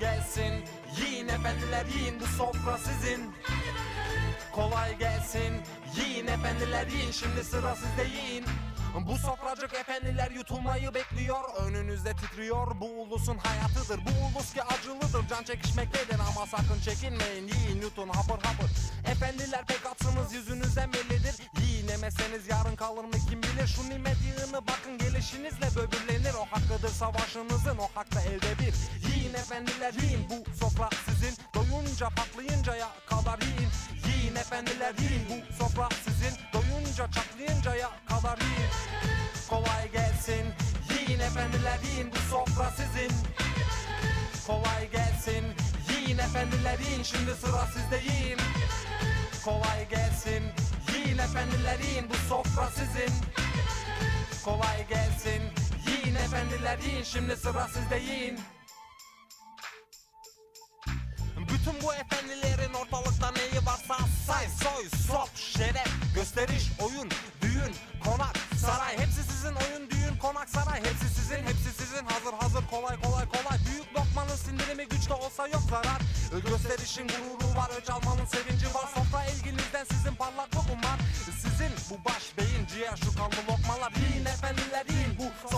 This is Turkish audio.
gelsin. Yiyin efendiler yiyin bu sofra sizin. Kolay gelsin. Yiyin efendiler yiyin. Şimdi sıra sizde yiyin. Bu sofracık efendiler yutulmayı bekliyor. Önünüzde titriyor. Bu ulusun hayatıdır. Bu ulus ki acılıdır. Can çekişmektedir Ama sakın çekinmeyin. Yiyin yutun hapır hapır. Efendiler pek atsınız yüzünüzden bellidir. Yiyin yemezseniz yarın kalır mı? Kim bilir Şu nimet yığını bakın gelişinizle böbürlenir. O hakkıdır savaşınızın o hakta elde bir. Yiyin efendiler yiyin. Bu sofra sizin. Doyunca patlayıncaya kadar yiyin. Yiyin efendiler yiyin. Bu sofra sizin. Doyunca çatlayıncaya kadar yiyin. Kolay gelsin. Yiyin efendiler yiyin. Bu sofra sizin. Kolay gelsin. Yiyin efendiler yiyin. Şimdi sıra sizde yiyin. Kolay gelsin. Yiyin efendiler yiyin. Bu sofra sizin efendiler yiyin şimdi sıra sizde yiyin. Bütün bu efendilerin ortalıkta neyi varsa say, soy, sop, şeref, gösteriş, oyun, düğün, konak, saray. Hepsi sizin oyun, düğün, konak, saray. Hepsi sizin, hepsi sizin. Hazır hazır kolay kolay kolay. Büyük lokmanın sindirimi güçte olsa yok zarar. Gösterişin gururu var, öç almanın sevinci var. Sofra ilginizden sizin parlak lokum var. Sizin bu baş, beyin, ciğer, şu kanlı lokmalar